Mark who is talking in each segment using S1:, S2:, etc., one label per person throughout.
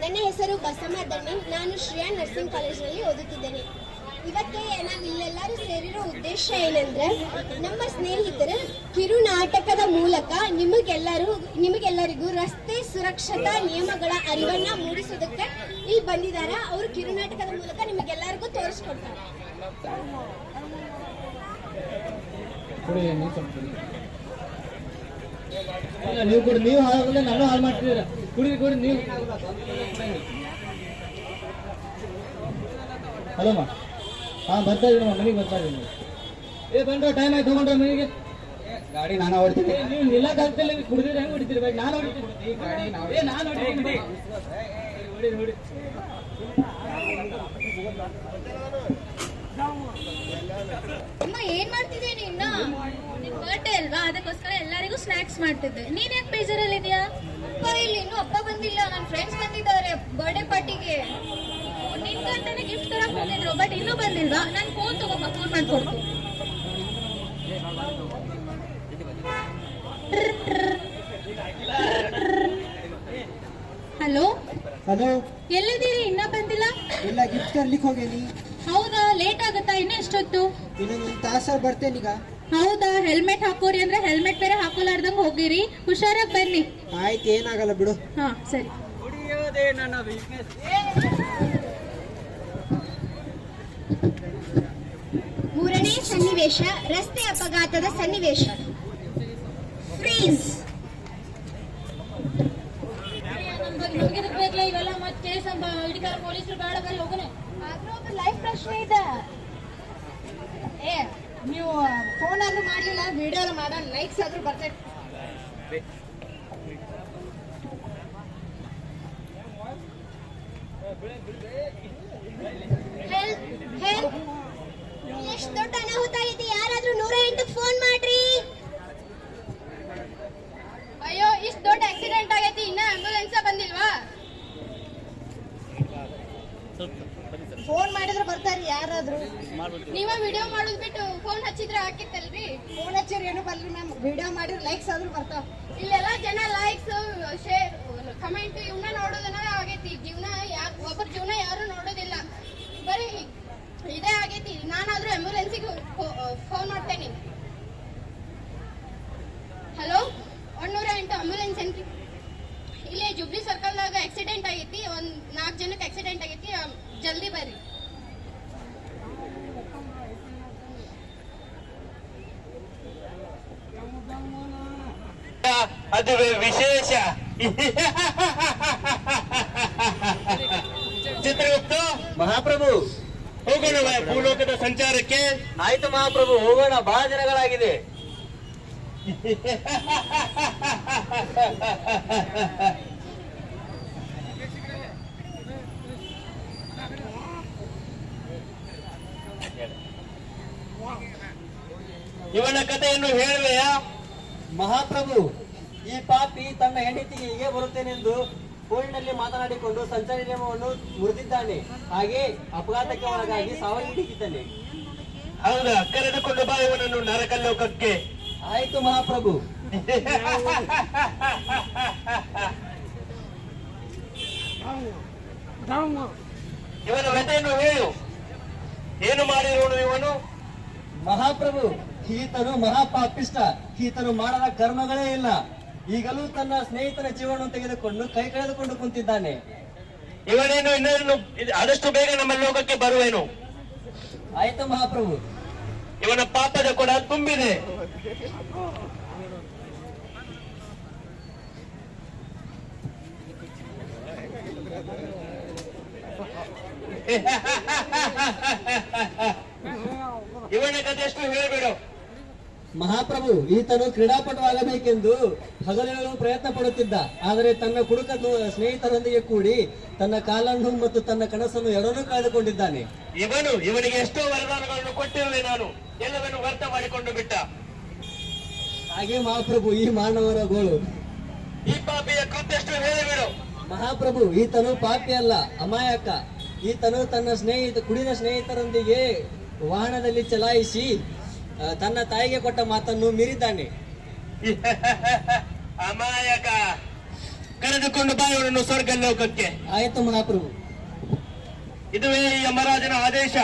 S1: ನನ್ನ ಹೆಸರು ಬಸಮ್ಮ ದಣ್ಣಿ ನಾನು ಶ್ರೇಯಾ ನರ್ಸಿಂಗ್ ಕಾಲೇಜಿನಲ್ಲಿ ಓದುತ್ತಿದ್ದೇನೆ. ಇವತ್ತೇ ನಾವಿಲ್ಲೆಲ್ಲರೂ ಸೇರಿರೋ ಉದ್ದೇಶ ಏನಂದ್ರೆ, ನಮ್ಮ ಸ್ನೇಹಿತರ ಕಿರುನಾಟಕದ ಮೂಲಕ ನಿಮಗೆಲ್ಲರೂ, ನಿಮಗೆಲ್ಲರಿಗೂ ರಸ್ತೆ ಸುರಕ್ಷತಾ ನಿಯಮಗಳ ಅರಿವನ್ನ ಮೂಡಿಸೋದಕ್ಕೆ ಇಲ್ಲಿ ಬಂದಿದ್ದಾರೆ. ಅವರು ಕಿರುನಾಟಕದ ಮೂಲಕ ನಿಮಗೆಲ್ಲರಿಗೂ ತೋರಿಸ್ಕೊಡ್ತಾರೆ.
S2: ಕೊಡಿ ನೀವು ಸ್ವಲ್ಪ ನೀವು ಕೊಡಿ ನೀವು ಹಾಳಾಗಲ್ಲ ನಾನು ಹಾಳು ಮಾಡ್ತಿದ್ದೀರ? ಕುಡಿ ಕೊಡಿ ನೀವು. ಹಲೋ ಮಾ ಹಾಂ ಬರ್ತಾ ಇದ್ದೀನಿ ಮನೆಗೆ ಬರ್ತಾ ಇದ್ದೀನಿ. ಏ ಬಂದ್ರೆ ಟೈಮ್ ಆಯ್ತು ತಗೊಂಡ್ರೆ ಮನೆಗೆ?
S3: ಗಾಡಿ ನಾನು ಓಡ್ತೀನಿ
S2: ಏ, ನೀವು ನಿಲ್ಲಕ್ ಆಗ್ತಿಲ್ಲ ಕುಡಿದ್ರೆ ಹೆಂಗ್ ಹೊಡಿತೀರಿ? ಬೈಕ್ ನಾನು ಹೊಡಿತೀನಿ.
S3: ಗಾಡಿ ನಾವು
S2: ಏ ನಾನು ಹೊಡಿತೀನಿ ಬೈಕ್ ಹೊಡಿ ಹೊಡಿ.
S4: ಏನ್ ಮಾಡ್ತಿದ್ದೆ ಇನ್ನ ನಿನ್ ಬರ್ಡೇ ಅಲ್ವಾ? ಅದಕ್ಕೋಸ್ಕರ ಎಲ್ಲರಿಗೂ ಸ್ನಾಕ್ಸ್ ಮಾಡ್ತಿದ್ದೆ. ನೀನ್ ಯಾಕೆ ಬೇಜಾರಲ್ಲಿದ್ಯಾ ಅಪ್ಪ ಇಲ್ಲಿ ಇನ್ನೂ ಅಪ್ಪ ಬಂದಿಲ್ಲ. ನನ್ನ ಫ್ರೆಂಡ್ಸ್ ಬಂದಿದ್ದಾರೆ ಬರ್ಡೇ ಪಾರ್ಟಿಗೆ ನಿನ್ಗಂತಾನೆ ಗಿಫ್ಟ್ ತರಕ್ ಹೋಗಿದ್ರು ಬಟ್ ಇನ್ನೂ ಬಂದಿಲ್ವಾ? ನಾನು ಫೋನ್ ತಗೊಂಬ ಫೋನ್ ಮಾಡ್ಕೊಡ್ತು ಹಲೋ
S3: ಹಲೋ
S4: ಎಲ್ಲಿದ್ದೀರಿ? ಇನ್ನ ಬಂದಿಲ್ಲ?
S3: ಇಲ್ಲ ಗಿಫ್ಟ್ ತರ್ಲಿಕ್ಕೆ ಹೋಗೇನಿ.
S4: ಹೌದಾ? ಲೇಟ್ ಆಗುತ್ತಾ? ಇನ್ನ ಎಷ್ಟೊತ್ತು?
S3: ಇನ್ನೊಂದು ಬರ್ತೇನೆ ಈಗ.
S4: ಹೌದಾ? ಹೆಲ್ಮೆಟ್ ಹಾಕೋರಿ ಅಂದ್ರೆ ಹೆಲ್ಮೆಟ್ ಬೇರೆ ಹಾಕೋಲಾರ್ದಂಗ್ ಹೋಗಿರಿ. ಹುಷಾರಾಗಿ ಬನ್ನಿ
S3: ಆಯ್ತು ಏನಾಗಲ್ಲ ಬಿಡು.
S4: ಹಾ ಸರಿ.
S1: ಮೂರನೇ ಸನ್ನಿವೇಶ ರಸ್ತೆ ಅಪಘಾತದ ಸನ್ನಿವೇಶ. ಫ್ರೀಸ್
S4: ಇವೆಲ್ಲ ಮತ್ತೆ ಕೇಸ್ ಹಿಡಿಕಾರ ಪೊಲೀಸರು ಬೇಡ ಬರೀ ಹೋಗೋಣ
S1: ಆದ್ರೂ ಒಬ್ಬ ಲೈಫ್ ಪ್ರಶ್ನೆ ಇದೆ? ಏ, ನೀವು ಫೋನ್ ಆದ್ರೂ ಮಾಡ್ಲಿಲ್ಲ ವಿಡಿಯೋ ಮಾಡೋಣ. ಲೈಕ್ಸ್ ಆದ್ರೂ ಬರ್ತೈತೆ. ಎಷ್ಟು ದೊಡ್ಡ ಅನಾಹುತ ಇದೆ ಯಾರಾದ್ರೂ ನೂರ ಎಂಟು ಫೋನ್ ಮಾಡ್ರಿ
S4: ಅಯ್ಯೋ ಇಷ್ಟು ದೊಡ್ಡ ಆಕ್ಸಿಡೆಂಟ್ ಆಗೈತಿ ಇನ್ನ ಆಂಬುಲೆನ್ಸ್ ಬಂದಿಲ್ವಾ
S1: ಫೋನ್ ಮಾಡಿದ್ರೆ
S4: ನೀವ ವಿಡಿಯೋ ಮಾಡೋದ್ ಬಿಟ್ಟು ಫೋನ್ ಹಚ್ಚಿದ್ರೆ ಹಾಕಿತ್ತಲ್ರಿ?
S1: ಫೋನ್ ಹಚ್ಚಿರಿ ಏನು ಬರ್ಲಿ ಮ್ಯಾಮ್ ವಿಡಿಯೋ ಮಾಡಿದ್ರೆ ಲೈಕ್ಸ್ ಆದ್ರೂ ಬರ್ತಾವ.
S4: ಇಲ್ಲೆಲ್ಲ ಜನ ಲೈಕ್ಸ್ ಶೇರ್ ಕಮೆಂಟ್ ಇವನ್ನ ನೋಡೋದನ್ನ ಆಗೈತಿ ಜೀವನ ಯಾರು ಒಬ್ಬರ ಜೀವನ ಯಾರು ನೋಡೋದಿಲ್ಲ ಬರೀ ಇದೇ ಆಗೈತಿ ನಾನಾದ್ರೂ ಆಂಬುಲೆನ್ಸಿಗೆ ಫೋನ್ ಮಾಡ್ತೇನೆ ಹಲೋ ಒನ್ನೂರ ಎಂಟು ಆಂಬುಲೆನ್ಸ್ ಏನ್ರಿ ಇಲ್ಲೇ ಜುಬ್ಲಿ ಸರ್ಕಲ್ದಾಗ ಆಕ್ಸಿಡೆಂಟ್ ಆಗೈತಿ ಒಂದ್ ನಾಲ್ಕು ಜನಕ್ಕೆ ಆಕ್ಸಿಡೆಂಟ್ ಆಗೈತಿ ಆ, ಜಲ್ದಿ ಬರ್ರಿ
S5: ಅದುವೇ ವಿಶೇಷ. ಚಿತ್ರಗುಪ್ತ
S3: ಮಹಾಪ್ರಭು.
S5: ಹೋಗೋಣ ಭೂಲೋಕದ ಸಂಚಾರಕ್ಕೆ.
S3: ಆಯ್ತು ಮಹಾಪ್ರಭು ಹೋಗೋಣ. ಬಹಳ ದಿನಗಳಾಗಿದೆ
S5: ಇವನ ಕಥೆಯನ್ನು ಹೇಳುವೆಯಾ
S3: ಮಹಾಪ್ರಭು ಈ ಪಾಪಿ ತನ್ನ ಹೆಂಡತಿಗೆ ಹೀಗೆ ಬರುತ್ತೇನೆಂದು ಫೋನಿನಲ್ಲಿ ಮಾತನಾಡಿಕೊಂಡು ಸಂಚಾರಿ ನಿಯಮವನ್ನು ಮುರಿದಿದ್ದಾನೆ. ಹಾಗೆ ಅಪಘಾತಕ್ಕೆ ಒಳಗಾಗಿ ಸಾವನ್ನಪ್ಪಿದ್ದಾನೆ
S5: ಹೌದಾ? ಕರೆದುಕೊಂಡು ಬಾ ಇವನನ್ನು ನರಕಲೋಕಕ್ಕೆ.
S3: ಆಯ್ತು ಮಹಾಪ್ರಭು.
S5: ಇವನ ವ್ಯತೆಯನ್ನು ಹೇಳು. ಏನು ಮಾಡಿರೋಣ ಇವನು?
S3: ಮಹಾಪ್ರಭು ಈತನು ಮಹಾಪಾಪಿಷ್ಟ. ಈತನು ಮಾಡದ ಕರ್ಮಗಳೇ ಇಲ್ಲ. ಈಗಲೂ ತನ್ನ ಸ್ನೇಹಿತನ ಜೀವನವನ್ನು ತೆಗೆದುಕೊಂಡು ಕೈ ಕಳೆದುಕೊಂಡು ಕುಂತಿದ್ದಾನೆ.
S5: ಇವನೇನು ಇನ್ನೇನು? ಇದು- ಆದಷ್ಟು ಬೇಗ ನಮ್ಮ ಲೋಕಕ್ಕೆ ಬರುವೇನು.
S3: ಆಯ್ತು ಮಹಾಪ್ರಭು.
S5: ಇವನ ಪಾಪದ ಕೂಡ ತುಂಬಿದೆ. ಇವನ ಕಥೆ ಎಷ್ಟು ಹೇಳಿಬಿಡು.
S3: ಮಹಾಪ್ರಭು ಈತನು ಕ್ರೀಡಾಪಟುವಾಗಬೇಕೆಂದು ಹಗಲಿರಲು ಪ್ರಯತ್ನ ಪಡುತ್ತಿದ್ದ ಆದರೆ ತನ್ನ ಕುಡುಕ ಸ್ನೇಹಿತರೊಂದಿಗೆ ಕೂಡಿ ತನ್ನ ಕಾಲನ್ನು ಮತ್ತು ತನ್ನ ಕನಸನ್ನು ಎರಡನ್ನೂ ಕಳೆದುಕೊಂಡಿದ್ದಾನೆ.
S5: ಇವನು ಇವನಿಗೆ ಎಷ್ಟೋ ವರದಾನಗಳನ್ನು ಕೊಟ್ಟಿರುವೆ ನಾನು. ಎಲ್ಲವನ್ನು ವ್ಯರ್ಥ ಮಾಡಿಕೊಂಡು ಬಿಟ್ಟ.
S3: ಹಾಗೆ ಮಹಾಪ್ರಭು ಈ ಮಾನವರ ಗೋಳು.
S5: ಈ ಪಾಪಿಯ ಕೃತ್ಯಷ್ಟು ಹೇಳಿಬಿಡು.
S3: ಮಹಾಪ್ರಭು ಈತನು ಪಾಪಿ ಅಲ್ಲ ಅಮಾಯಕ. ಈತನು ತನ್ನ ಸ್ನೇಹಿತ ಕುಡಿದ ಸ್ನೇಹಿತರೊಂದಿಗೆ ವಾಹನದಲ್ಲಿ ಚಲಾಯಿಸಿ ತನ್ನ ತಾಯಿಗೆ ಕೊಟ್ಟ ಮಾತನ್ನು ಮೀರಿದ್ದಾನೆ.
S5: ಅಮಾಯಕ. ಕರೆದುಕೊಂಡು ಬಾಯವನನ್ನು ಸ್ವರ್ಗ ಲೋಕಕ್ಕೆ.
S3: ಆಯ್ತು ಮಹಾಪ್ರಭು.
S5: ಇದುವೇ ಯಮರಾಜನ ಆದೇಶ.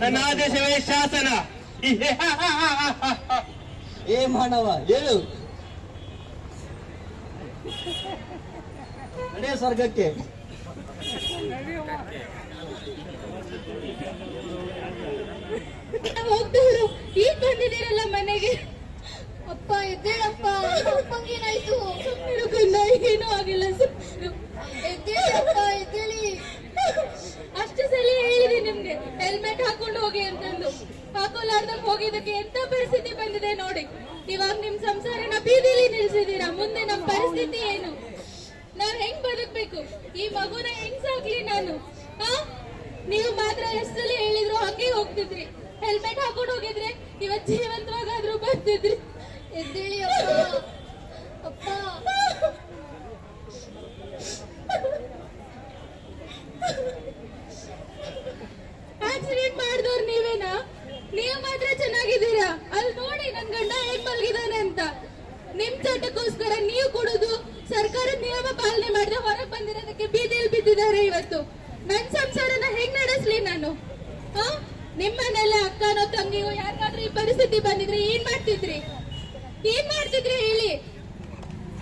S5: ನನ್ನ ಆದೇಶವೇ ಶಾಸನ.
S3: ಏ ಮಾನವ ಹೇಳು. ನಡೆಯ ಸ್ವರ್ಗಕ್ಕೆ.
S4: ಈಗ ಬಂದಿದ್ದೀರಲ್ಲ ಮನೆಗೆ. ಅಪ್ಪ, ಎದ್ದೇಳಪ್ಪ ಅಪ್ಪಂಗೇನಾಯ್ತು ಸುಮ್ಮನೆ ಗಂಡ, ಏನೂ ಆಗಿಲ್ಲ ಸುಮ್ಮನೆ ಎದ್ದೇಳಪ್ಪ ಎದ್ದೇಳಿ. ಅಷ್ಟು ಸಲ ಹೇಳಿದೆ ನಿಮ್ಗೆ ಹೆಲ್ಮೆಟ್ ಹಾಕೊಂಡು ಹೋಗಿ ಅಂತಂದು. ಹಾಕೋಲಾರ್ದಂಗ್ ಹೋಗಿದ್ದಕ್ಕೆ ಎಂತ ಪರಿಸ್ಥಿತಿ ಬಂದಿದೆ ನೋಡಿ. ಇವಾಗ ನಿಮ್ ಸಂಸಾರನ ಬೀದಿಲಿ ನಿಲ್ಸಿದೀರಾ ಮುಂದೆ ನಮ್ ಪರಿಸ್ಥಿತಿ ಏನು? ನಾವ್ ಹೆಂಗ್ ಬದುಕ್ಬೇಕು? ಈ ಮಗುನ ಹೆಂಗ್ ಸಾಕ್ಲಿ ನಾನು? ಹಾ ನೀವು ಮಾತ್ರ ಎಷ್ಟಲ್ಲಿ ಹೇಳಿದ್ರು, ಹಂಗೆ ಹೋಗ್ತಿದ್ರಿ. ಹೆಲ್ಮೆಟ್ ಹಾಕೊಂಡು ಹೋಗಿದ್ರೆ ಇವತ್ ಜೀವಂತವಾಗಾದ್ರೂ ಬರ್ತಿದ್ರಿ ಎದ್ದೇಳಿ ಅಪ್ಪ. ಆಕ್ಸಿಡೆಂಟ್ ಮಾಡಿದವ್ರು ನೀವೇನಾ? ನೀವು ಮಾತ್ರ ಚೆನ್ನಾಗಿದ್ದೀರಾ? ಅಲ್ಲಿ ನೋಡಿ ನನ್ ಗಂಡ ಹೇಗ್ ಮಲಗಿದಾನೆ ಅಂತ. ನಿಮ್ ಚಟಕ್ಕೋಸ್ಕರ ನೀವು ಕೊಡುದು ಸರ್ಕಾರ ನಿಯಮ ಪಾಲನೆ ಮಾಡಿದ್ರೆ ಹೊರಗೆ ಬಂದಿರೋದಕ್ಕೆ ಬೀದಿಯಲ್ಲಿ ಬಿದ್ದಿದ್ದಾರೆ ಇವತ್ತು. ನನ್ ಸಂಸಾರನ ಹೆಂಗ್ ನಡೆಸ್ಲಿ ನಾನು? ಆ? ನಿಮ್ಮನೆಲ್ಲ ಅಕ್ಕನೋ ತಂಗಿಯೋ ಯಾರಿಗಾದ್ರೂ ಈ ಪರಿಸ್ಥಿತಿ ಬಂದಿದ್ರೆ ಏನ್ ಮಾಡ್ತಿದ್ರಿ? ಏನ್ ಮಾಡ್ತಿದ್ರಿ ಹೇಳಿ?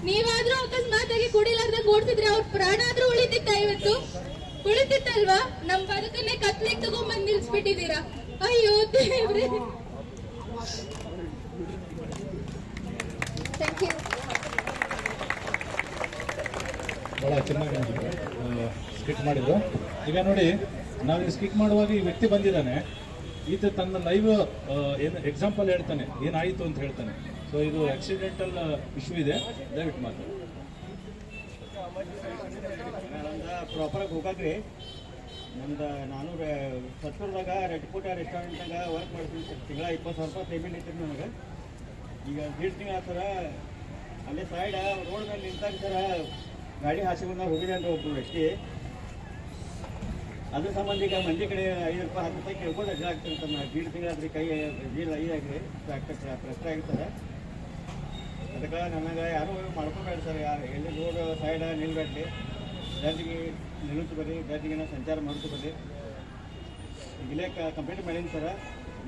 S4: ನೀವಾದ್ರೂ ಅಕಸ್ಮಾತಾಗಿ ಕುಡಿಲಾರ್ದ ಓಡ್ತಿದ್ರೆ ಅವ್ರ ಪ್ರಾಣ ಆದ್ರೂ ಉಳಿತಿತ್ತ ಇವತ್ತು? ಉಳಿತಿತ್ತಲ್ವಾ? ನಮ್ ಬದುಕನ್ನೇ ಕತ್ಲೆಗ್ ತಗೊಂಡ್ಬಂದ್ ನಿಲ್ಸ್ಬಿಟ್ಟಿದ್ದೀರಾ? ಅಯ್ಯೋ ದೇವ್ರೆ.
S2: ಭಾಳ ಚೆನ್ನಾಗಿ ಸ್ಕಿಟ್ ಮಾಡಿದ್ರು. ಈಗ ನೋಡಿ, ನಾವು ಸ್ಕಿಟ್ ಮಾಡುವಾಗ ಈ ವ್ಯಕ್ತಿ ಬಂದಿದ್ದಾನೆ. ಈತ ತನ್ನ ಲೈವ್ ಏನು ಎಕ್ಸಾಂಪಲ್ ಹೇಳ್ತಾನೆ, ಏನಾಯಿತು ಅಂತ ಹೇಳ್ತಾನೆ. ಸೊ ಇದು ಆಕ್ಸಿಡೆಂಟಲ್ ಇಶ್ಯೂ ಇದೆ. ದಯವಿಟ್ಟು ಮಾತಾಡಿ
S6: ಪ್ರಾಪರಾಗಿ ಹೋಗಾಕ್ರಿ ನಮ್ದು ನಾನು ರೆ- ಸತ್ತೂರ್ದಾಗ ರೆಡ್ ಫೋಟ ರೆಸ್ಟೋರೆಂಟ್ನಾಗ ವರ್ಕ್ ಮಾಡ್ತೀನಿ. ತಿಂಗಳ ಇಪ್ಪತ್ತು ಸಾವಿರ ರೂಪಾಯಿ ಪೇಮೆಂಟ್ ಇತ್ತು ನನಗೆ. ಈಗ ದೀಡ್ ತಿಂಗಳ ಸರ ಅಲ್ಲೇ ಸೈಡ್ ರೋಡ್ ಮೇಲೆ ನಿಂತಾಗ ಸರ ಗಾಡಿ ಹಾಸಿಗೆ ಬಂದಾಗ ಹೋಗಿದೆ ಅಂತ ಒಬ್ಬ ವ್ಯಕ್ತಿ. ಅದ್ರ ಸಂಬಂಧ ಈಗ ಮಂದಿ ಕಡೆ ಐದು ರೂಪಾಯಿ, ಹತ್ತು ರೂಪಾಯಿ ಕೇಳ್ಬೋದು, ಅಡ್ಡ ಆಗ್ತಿರ್ತಾರೆ ನಾವು ದೀಡ್ ತಿಂಗಳಾದ್ರೆ ಕೈ ದೀಡ್ ಐದಾಗ್ರಿ ಫ್ರಾಕ್ಚರ್ ಪ್ರಶ್ನೆ ಆಗ್ತದೆ. ಅದಕ್ಕೆ ನನಗೆ ಯಾರು ಮಾಡ್ಕೋಬೇಡ ಸರ್, ಯಾರು ಎಲ್ಲಿ ರೋಡ್ ಸೈಡ್ ನಿಲ್ಬೇಡ್ರಿ. ಜಡ್ಜಿಗೆ ನಿಲ್ಲಿಸಿ ಬರ್ರಿ ನಾವು ಸಂಚಾರ ಮಾಡ್ತು ಬರ್ರಿ. ಇಲ್ಲೇ ಕಂಪ್ಲೇಂಟ್ ಮಾಡೀನಿ ಸರ್,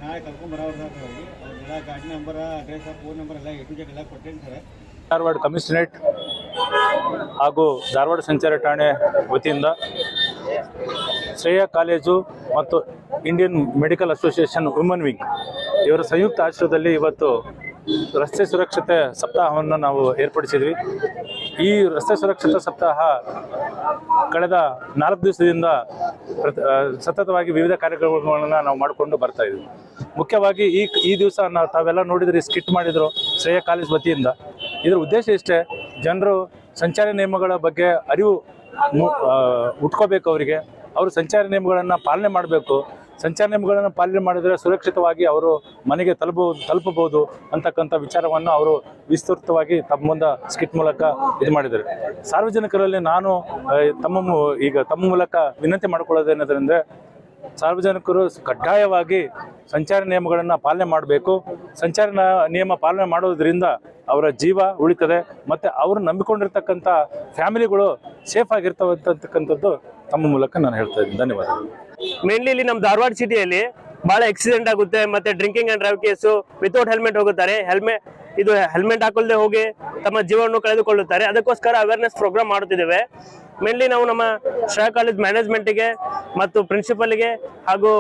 S6: ನಾಳೆ ಕರ್ಕೊಂಡ್ ಬರೋರ್ದಾಗ ಅವ್ರಿಗೆಲ್ಲ ಗಾಡಿ ನಂಬರ ಅಡ್ರೆಸ್ ಫೋನ್ ನಂಬರ್ ಎಲ್ಲ ಎ ಟು ಜೆಡ್ ಎಲ್ಲ ಕೊಟ್ಟೇನಿ ಸರ್.
S7: ಧಾರವಾಡ ಕಮಿಷನರೇಟ್ ಹಾಗೂ ಧಾರವಾಡ ಸಂಚಾರ ಠಾಣೆ ವತಿಯಿಂದ ಶ್ರೇಯ ಕಾಲೇಜು ಮತ್ತು Indian medical association woman wing. ಇವರ ಸಂಯುಕ್ತ ಆಶ್ರಯದಲ್ಲಿ ಇವತ್ತು ರಸ್ತೆ ಸುರಕ್ಷತೆ ಸಪ್ತಾಹವನ್ನು ನಾವು ಏರ್ಪಡಿಸಿದ್ವಿ. ಈ ರಸ್ತೆ ಸುರಕ್ಷತಾ ಸಪ್ತಾಹ ಕಳೆದ ನಾಲ್ಕು ದಿವಸದಿಂದ ಸತತವಾಗಿ ವಿವಿಧ ಕಾರ್ಯಕ್ರಮಗಳನ್ನು ನಾವು ಮಾಡಿಕೊಂಡು ಬರ್ತಾ ಇದ್ವಿ. ಮುಖ್ಯವಾಗಿ ಈ ಈ ದಿವಸ ನಾವು ತಾವೆಲ್ಲ ನೋಡಿದ್ರಿ, ಸ್ಕಿಟ್ ಮಾಡಿದ್ರು ಶ್ರೇಯ ಕಾಲೇಜ್ ವತಿಯಿಂದ. ಇದರ ಉದ್ದೇಶ ಇಷ್ಟೇ, ಜನರು ಸಂಚಾರ ನಿಯಮಗಳ ಬಗ್ಗೆ ಅರಿವು ಉಟ್ಕೋಬೇಕು ಅವರಿಗೆ. ಅವರು ಸಂಚಾರ ನಿಯಮಗಳನ್ನು ಪಾಲನೆ ಮಾಡಬೇಕು. ಸಂಚಾರ ನಿಯಮಗಳನ್ನು ಪಾಲನೆ ಮಾಡಿದರೆ ಸುರಕ್ಷಿತವಾಗಿ ಅವರು ಮನೆಗೆ ತಲುಪಬಹುದು ತಲುಪಬಹುದು ಅಂತಕ್ಕಂಥ ವಿಚಾರವನ್ನು ಅವರು ವಿಸ್ತೃತವಾಗಿ ತಮ್ಮ ಮುಂದೆ ಸ್ಕಿಟ್ ಮೂಲಕ ಇದು ಮಾಡಿದ್ದಾರೆ. ಸಾರ್ವಜನಿಕರಲ್ಲಿ ನಾನು ತಮ್ಮ ಈಗ ತಮ್ಮ ಮೂಲಕ ವಿನಂತಿ ಮಾಡಿಕೊಳ್ಳೋದೇನಂದ್ರೆ ಸಾರ್ವಜನಿಕರು ಕಡ್ಡಾಯವಾಗಿ ಸಂಚಾರ ನಿಯಮಗಳನ್ನು ಪಾಲನೆ ಮಾಡಬೇಕು. ಸಂಚಾರ ನಿಯಮ ಪಾಲನೆ ಮಾಡೋದ್ರಿಂದ ಅವರ ಜೀವ ಉಳಿತದೆ. ಮತ್ತು ಅವರು ನಂಬಿಕೊಂಡಿರ್ತಕ್ಕಂಥ ಫ್ಯಾಮಿಲಿಗಳು ಸೇಫ್ ಆಗಿರ್ತವೆ ಅಂತಕ್ಕಂಥದ್ದು ತಮ್ಮ ಮೂಲಕ ನಾನು ಹೇಳ್ತಾ ಇದ್ದೀನಿ. ಧನ್ಯವಾದಗಳು.
S5: ಮೇನ್ಲಿ ಇಲ್ಲಿ ನಮ್ಮ ಧಾರವಾಡ ಸಿಟಿಯಲ್ಲಿ ಬಹಳ ಆಕ್ಸಿಡೆಂಟ್ ಆಗುತ್ತೆ. ಮತ್ತೆ drinking and drive case without helmet ಹೋಗುತ್ತಾರೆ. ಹೆಲ್ಮೆಟ್ ಇದು ಹೆಲ್ಮೆಟ್ ಹಾಕೊಳ್ಳದೆ ಹೋಗಿ ತಮ್ಮ ಜೀವವನ್ನು ಕಳೆದುಕೊಳ್ಳುತ್ತಾರೆ. ಅದಕ್ಕೋಸ್ಕರ ಅವೇರ್ನೆಸ್ ಪ್ರೋಗ್ರಾಮ್ ಮಾಡುತ್ತಿದ್ದೇವೆ. ಮೇನ್ಲಿ ನಾವು ನಮ್ಮ ಶ್ರೇಯ ಕಾಲೇಜ್ ಮ್ಯಾನೇಜ್ಮೆಂಟ್ಗೆ ಮತ್ತು ಪ್ರಿನ್ಸಿಪಲ್ಗೆ ಹಾಗೂ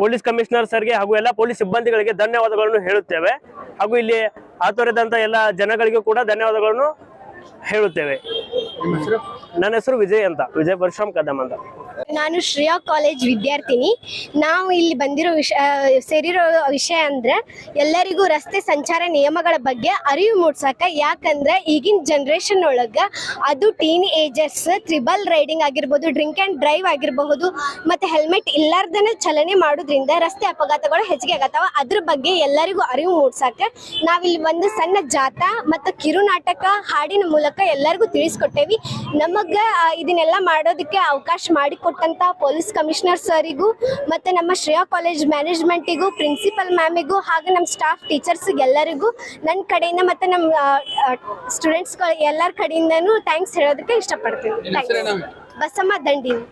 S5: ಪೊಲೀಸ್ ಕಮಿಷನರ್ ಸರ್ಗೆ ಹಾಗೂ ಎಲ್ಲ ಪೊಲೀಸ್ ಸಿಬ್ಬಂದಿಗಳಿಗೆ ಧನ್ಯವಾದಗಳನ್ನು ಹೇಳುತ್ತೇವೆ. ಹಾಗೂ ಇಲ್ಲಿ ಹಾತೊರೆದಂತ ಎಲ್ಲ ಜನಗಳಿಗೂ ಕೂಡ ಧನ್ಯವಾದಗಳನ್ನು ಹೇಳುತ್ತೇವೆ. ನನ್ನ ಹೆಸರು ವಿಜಯ್ ಅಂತ. ವಿಜಯ್ ಪರಶುರಾಮ್ ಕದಮ್ ಅಂತ
S1: ನಾನು ಶ್ರೇಯಾ ಕಾಲೇಜ್ ವಿದ್ಯಾರ್ಥಿನಿ. ನಾವು ಇಲ್ಲಿ ಬಂದಿರೋ ವಿಷಯ ಸೇರಿರೋ ವಿಷಯ ಅಂದ್ರೆ ಎಲ್ಲರಿಗೂ ರಸ್ತೆ ಸಂಚಾರ ನಿಯಮಗಳ ಬಗ್ಗೆ ಅರಿವು ಮೂಡ್ಸಕ, ಯಾಕಂದ್ರೆ ಈಗಿನ ಜನ್ರೇಷನ್ ಒಳಗ ಅದು ಟೀನ್ ಏಜರ್ಸ್ ತ್ರಿಬಲ್ ರೈಡಿಂಗ್ ಆಗಿರ್ಬೋದು ಡ್ರಿಂಕ್ ಆ್ಯಂಡ್ ಡ್ರೈವ್ ಆಗಿರಬಹುದು, ಮತ್ತೆ ಹೆಲ್ಮೆಟ್ ಇಲ್ಲಾರ್ದನ ಚಲನೆ ಮಾಡೋದ್ರಿಂದ ರಸ್ತೆ ಅಪಘಾತಗಳು ಹೆಚ್ಚಿಗೆ ಆಗತ್ತವ. ಅದ್ರ ಬಗ್ಗೆ ಎಲ್ಲರಿಗೂ ಅರಿವು ಮೂಡ್ಸಕ ನಾವಿಲ್ಲಿ ಒಂದು ಸಣ್ಣ ಜಾಥಾ ಮತ್ತು ಕಿರುನಾಟಕ ಹಾಡಿನ ಮೂಲಕ ಎಲ್ಲರಿಗೂ ತಿಳಿಸ್ಕೊಟ್ಟೇವಿ. ನಮಗ ಇದನ್ನೆಲ್ಲ ಮಾಡೋದಕ್ಕೆ ಅವಕಾಶ ಮಾಡಿ ಕೊಟ್ಟಂತ ಪೊಲೀಸ್ ಕಮಿಷನರ್ ಸರಿಗೂ ಮತ್ತು ನಮ್ಮ ಶ್ರೇಯಾ ಕಾಲೇಜ್ ಮ್ಯಾನೇಜ್ಮೆಂಟಿಗೂ ಪ್ರಿನ್ಸಿಪಲ್ ಮ್ಯಾಮಿಗೂ ಹಾಗೆ ನಮ್ಮ ಸ್ಟಾಫ್ ಟೀಚರ್ಸ್ಗೆ ಎಲ್ಲರಿಗೂ ನನ್ನ ಕಡೆಯಿಂದ ಮತ್ತು ನಮ್ಮ ಸ್ಟೂಡೆಂಟ್ಸ್ಗಳು ಎಲ್ಲರ ಕಡೆಯಿಂದನೂ ಥ್ಯಾಂಕ್ಸ್ ಹೇಳೋದಕ್ಕೆ ಇಷ್ಟಪಡ್ತೀನಿ. ಬಸಮ್ಮ ದಂಡಿನಿ.